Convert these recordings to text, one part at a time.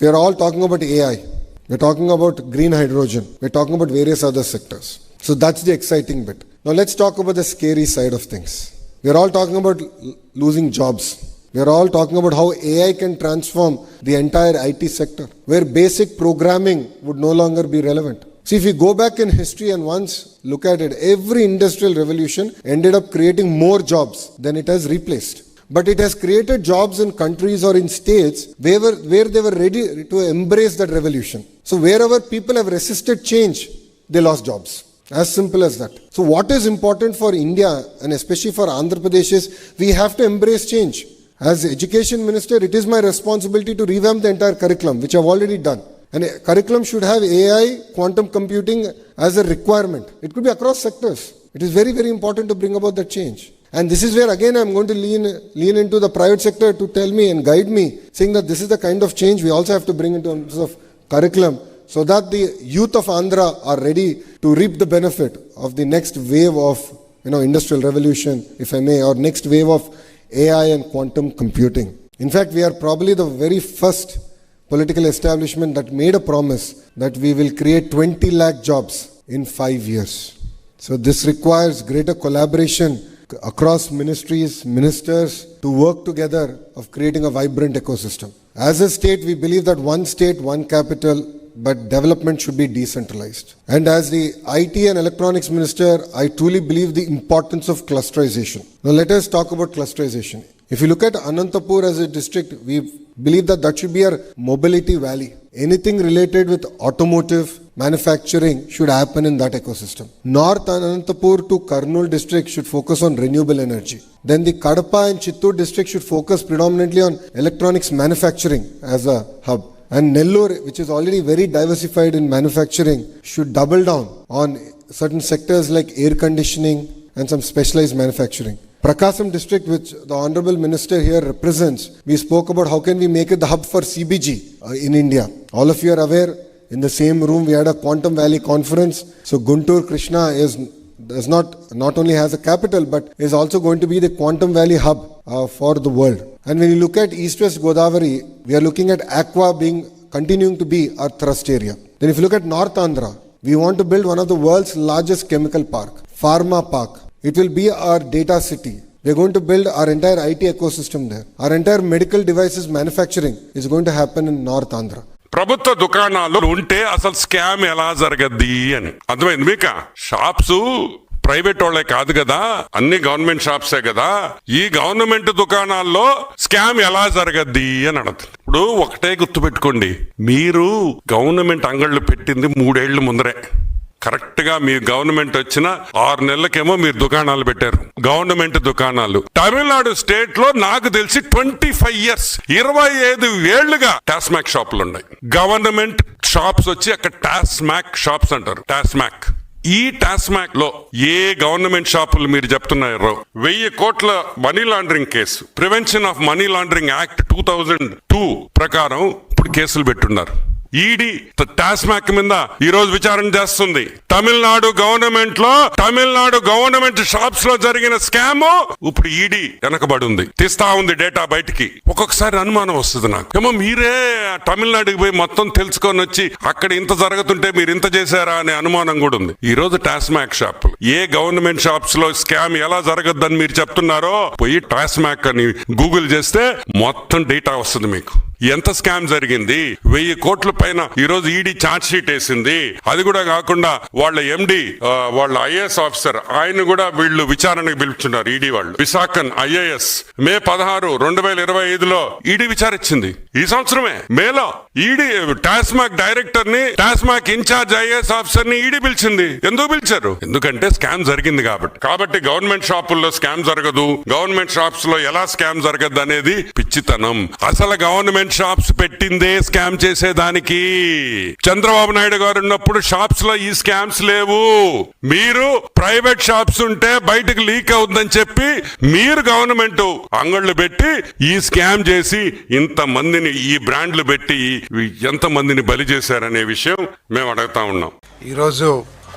We are all talking about AI. We're talking about green hydrogen. We're talking about various other sectors. So that's the exciting bit. Now let's talk about the scary side of things. We're all talking about l- losing jobs. We're all talking about how AI can transform the entire IT sector, where basic programming would no longer be relevant. See, if you go back in history and once look at it, every industrial revolution ended up creating more jobs than it has replaced. But it has created jobs in countries or in states where, where they were ready to embrace that revolution. So wherever people have resisted change, they lost jobs. As simple as that. So what is important for India and especially for Andhra Pradesh is we have to embrace change. As education minister, it is my responsibility to revamp the entire curriculum, which I've already done. And a curriculum should have AI, quantum computing as a requirement. It could be across sectors. It is very, very important to bring about that change. And this is where again I'm going to lean, lean into the private sector to tell me and guide me, saying that this is the kind of change we also have to bring in terms of curriculum so that the youth of Andhra are ready to reap the benefit of the next wave of you know industrial revolution, if I may, or next wave of AI and quantum computing. In fact, we are probably the very first political establishment that made a promise that we will create 20 lakh jobs in five years. So this requires greater collaboration across ministries, ministers to work together of creating a vibrant ecosystem. As a state, we believe that one state, one capital, but development should be decentralized. And as the IT and electronics minister, I truly believe the importance of clusterization. Now let us talk about clusterization. If you look at Anantapur as a district, we believe that that should be our mobility valley. Anything related with automotive, manufacturing should happen in that ecosystem. North Anantapur to Karnool district should focus on renewable energy. Then the Kadapa and Chittoor district should focus predominantly on electronics manufacturing as a hub. And Nellore, which is already very diversified in manufacturing, should double down on certain sectors like air conditioning and some specialized manufacturing. Prakasam district, which the Honorable Minister here represents, we spoke about how can we make it the hub for CBG uh, in India. All of you are aware, in the same room we had a Quantum Valley conference. So Guntur Krishna is does not not only has a capital but is also going to be the Quantum Valley hub uh, for the world. And when you look at East West Godavari, we are looking at Aqua being continuing to be our thrust area. Then if you look at North Andhra, we want to build one of the world's largest chemical park, Pharma Park. It will be our data city. We're going to build our entire IT ecosystem there. Our entire medical devices manufacturing is going to happen in North Andhra. ప్రభుత్వ దుకాణాలు ఉంటే అసలు scam ఎలా జరగద్ది అని. అర్థమైంది మీక? Shops private వాళ్ళే కాదు కదా అన్ని గవర్నమెంట్ షాప్సే కదా ఈ గవర్నమెంట్ దుకాణాల్లో స్కామ్ ఎలా జరగద్ది అని అడుగుతుంది. ఇప్పుడు ఒకటే గుర్తుపెట్టుకోండి మీరు గవర్నమెంట్ అంగళ్ళు పెట్టింది మూడేళ్ళ ముందరే. కరెక్ట్గా మీ గవర్నమెంట్ వచ్చిన ఆరు నెలలకేమో మీరు దుకాణాలు పెట్టారు. గవర్నమెంట్ దుకాణాలు. తమిళనాడు స్టేట్లో నాకు తెలిసి ట్వంటీ ఫైవ్ ఇయర్స్ ఇరవై ఐదు ఏళ్ళుగా టాస్మాక్ షాపులు ఉన్నాయి గవర్నమెంట్ షాప్స్ వచ్చి అక్కడ టాస్మాక్ షాప్స్ అంటారు టాస్మాక్. ఈ టాస్మాక్లో ఏ గవర్నమెంట్ షాపులు మీరు చెప్తున్నారో వెయ్యి కోట్ల money laundering case prevention of money laundering act two thousand two ప్రకారం ఇప్పుడు కేసులు పెట్టున్నారు. ఈడీ టాస్మాక్ మీద ఈ రోజు విచారణ చేస్తుంది. తమిళనాడు గవర్నమెంట్లో తమిళనాడు గవర్నమెంట్ షాప్స్లో జరిగిన స్కామ్ ఇప్పుడు ఈడీ వెనకబడి ఉంది. తీస్తా ఉంది డేటా బయటికి. ఒక్కొక్కసారి అనుమానం వస్తుంది నాకు. ఏమో మీరే తమిళనాడుకి పోయి మొత్తం తెలుసుకొని వచ్చి అక్కడ ఇంత జరుగుతుంటే మీరు ఇంత చేశారా అనే అనుమానం కూడా ఉంది. ఈ రోజు టాస్మాక్ షాప్ ఏ గవర్నమెంట్ షాప్స్లో స్కామ్ ఎలా జరగద్దని మీరు చెప్తున్నారో పోయి టాస్మాక్ అని గూగుల్ చేస్తే మొత్తం డేటా వస్తుంది మీకు. ఎంత స్కామ్ జరిగింది? వెయ్యి కోట్ల పైన ఈ రోజు ఈడీ ఛార్జ్ షీట్ వేసింది. అది కూడా కాకుండా వాళ్ళ ఎండి వాళ్ళ ఐఏఎస్ ఆఫీసర్ ఆయన కూడా వీళ్ళు విచారణకు పిలుపుతున్నారు ఈడీ వాళ్ళు. విశాఖన్ ఐఏఎస్ మే పదహారు రెండు వేల ఇరవై ఐదులో ఈడీ విచారించింది ఈ సంవత్సరమే మేలో. ఈడీ టాస్మాక్ డైరెక్టర్ని టాస్మాక్ ఇన్ఛార్జ్ ఐఏఎస్ ఆఫీసర్ని ఈడీ పిలిచింది. ఎందుకు పిలిచారు? ఎందుకంటే స్కామ్ జరిగింది కాబట్టి. కాబట్టి గవర్నమెంట్ షాపుల్లో స్కామ్ జరగదు. గవర్నమెంట్ షాప్స్లో ఎలా స్కామ్ జరగదు అనేది పిచ్చితనం. అసలు గవర్నమెంట్ షాప్స్ పెట్టిందే స్కామ్ చేసేదానికి. చంద్రబాబు నాయుడు గారు ఉన్నప్పుడు షాప్స్లో ఈ స్కామ్స్ లేవు. మీరు ప్రైవేట్ షాప్స్ ఉంటే బయటకు లీక్ అవుతుందని చెప్పి మీరు గవర్నమెంట్ అంగళ్ళు పెట్టి ఈ స్కామ్ చేసి ఇంత మందిని ఈ బ్రాండ్లు పెట్టి ఎంతమందిని బలి చేశారనే విషయం మేము అడుగుతా ఉన్నాం. ఈరోజు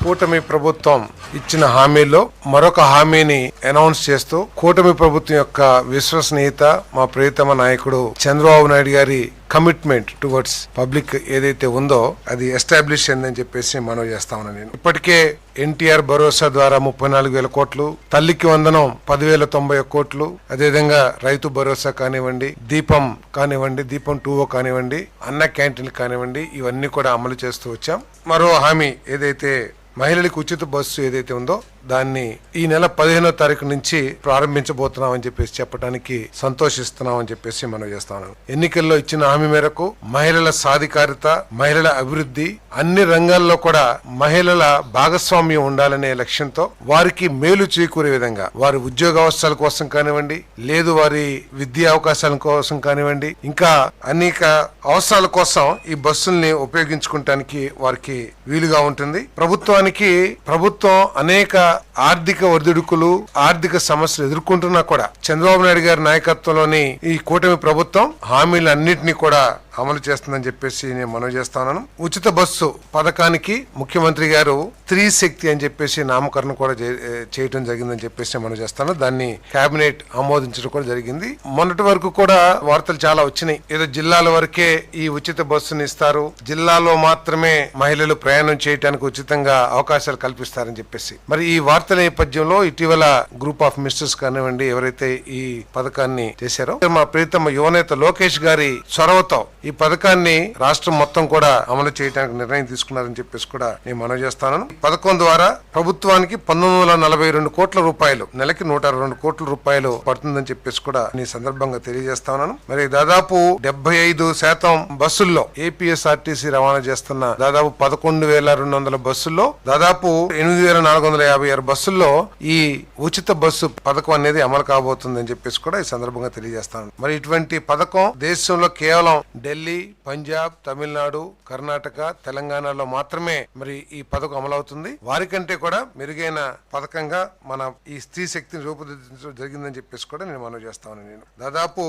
కూటమి ప్రభుత్వం ఇచ్చిన హామీలో మరొక హామీని అనౌన్స్ చేస్తూ కూటమి ప్రభుత్వం యొక్క విశ్వసనీయత మా ప్రియతమ నాయకుడు చంద్రబాబు నాయుడు గారి కమిట్మెంట్ టువర్డ్స్ పబ్లిక్ ఏదైతే ఉందో అది ఎస్టాబ్లిష్ అయిందని చెప్పేసి మనం చేస్తామని నేను. ఇప్పటికే ఎన్టీఆర్ భరోసా ద్వారా ముప్పై నాలుగు వేల కోట్లు తల్లికి వందనం పదివేల తొంభై ఒక్క కోట్లు అదేవిధంగా రైతు భరోసా కానివ్వండి దీపం కానివ్వండి దీపం టూ కానివ్వండి అన్న క్యాంటీన్లు కానివ్వండి ఇవన్నీ కూడా అమలు చేస్తూ వచ్చాం. మరో హామీ ఏదైతే మహిళలకు ఉచిత బస్సు ఏదైతే ఉందో దాన్ని ఈ నెల పదిహేనో తారీఖు నుంచి ప్రారంభించబోతున్నాం అని చెప్పేసి చెప్పడానికి సంతోషిస్తున్నాం అని చెప్పేసి మనం చేస్తున్నాం ఎన్నికల్లో ఇచ్చిన హామీ మేరకు మహిళల సాధికారిత మహిళల అభివృద్ధి అన్ని రంగాల్లో కూడా మహిళల భాగస్వామ్యం ఉండాలనే లక్ష్యంతో వారికి మేలు చేకూరే విధంగా వారి ఉద్యోగ అవసరాల కోసం కానివ్వండి లేదు వారి విద్యా అవకాశాల కోసం కానివ్వండి ఇంకా అనేక అవసరాల కోసం ఈ బస్సుల్ని ఉపయోగించుకుంటానికి వారికి వీలుగా ఉంటుంది. ప్రభుత్వానికి ప్రభుత్వం అనేక ఆర్థిక ఒడిదుడుకులు ఆర్థిక సమస్యలు ఎదుర్కొంటున్నా కూడా చంద్రబాబు నాయుడు గారి నాయకత్వంలోని ఈ కూటమి ప్రభుత్వం హామీలన్నింటినీ కూడా అమలు చేస్తుందని చెప్పేసి నేను మనవి చేస్తాను ఉచిత బస్సు పథకానికి ముఖ్యమంత్రి గారు స్త్రీ శక్తి అని చెప్పేసి నామకరణం కూడా చే- చేయటం జరిగిందని చెప్పేసి మనం చేస్తాను. దాన్ని కేబినెట్ ఆమోదించడం కూడా జరిగింది. మొన్నటి వరకు కూడా వార్తలు చాలా వచ్చినాయి. ఏదో జిల్లాల వరకే ఈ ఉచిత బస్సుని ఇస్తారు. జిల్లాలో మాత్రమే మహిళలు ప్రయాణం చేయడానికి ఉచితంగా అవకాశాలు కల్పిస్తారని చెప్పేసి. మరి ఈ వార్తల నేపథ్యంలో ఇటీవల గ్రూప్ ఆఫ్ మినిస్టర్స్ కానివ్వండి ఎవరైతే ఈ పథకాన్ని చేశారో మా ప్రీతమ యువనేత లోకేష్ గారి చొరవతో ఈ పథకాన్ని రాష్ట్రం మొత్తం కూడా అమలు చేయడానికి నిర్ణయం తీసుకున్నారని చెప్పేసి కూడా నేను మనవి చేస్తాను. ఈ పథకం ద్వారా ప్రభుత్వానికి పంతొమ్మిది వందల నలభై రెండు కోట్ల రూపాయలు నెలకి నూట అరవై రెండు కోట్ల రూపాయలు పడుతుందని చెప్పేసి కూడా ఈ సందర్భంగా తెలియజేస్తాను మరి దాదాపు డెబ్బై ఐదు శాతం బస్సుల్లో ఏపీఎస్ఆర్టీసీ రవాణా చేస్తున్న దాదాపు పదకొండు వేల రెండు వందల బస్సుల్లో దాదాపు ఎనిమిది వేల నాలుగు వందల యాభై ఆరు బస్సుల్లో ఈ ఉచిత బస్సు పథకం అనేది అమలు కాబోతుందని చెప్పేసి కూడా ఈ సందర్భంగా తెలియజేస్తాను. మరి ఇటువంటి పథకం దేశంలో కేవలం ఢిల్లీ పంజాబ్ తమిళనాడు కర్ణాటక తెలంగాణలో మాత్రమే మరి ఈ పథకం అమలవుతుంది. వారికంటే కూడా మెరుగైన పథకంగా మన ఈ స్త్రీ శక్తిని రూపుదిద్దించడం జరిగిందని చెప్పేసి కూడా నేను మనవి చేస్తాను నేను. దాదాపు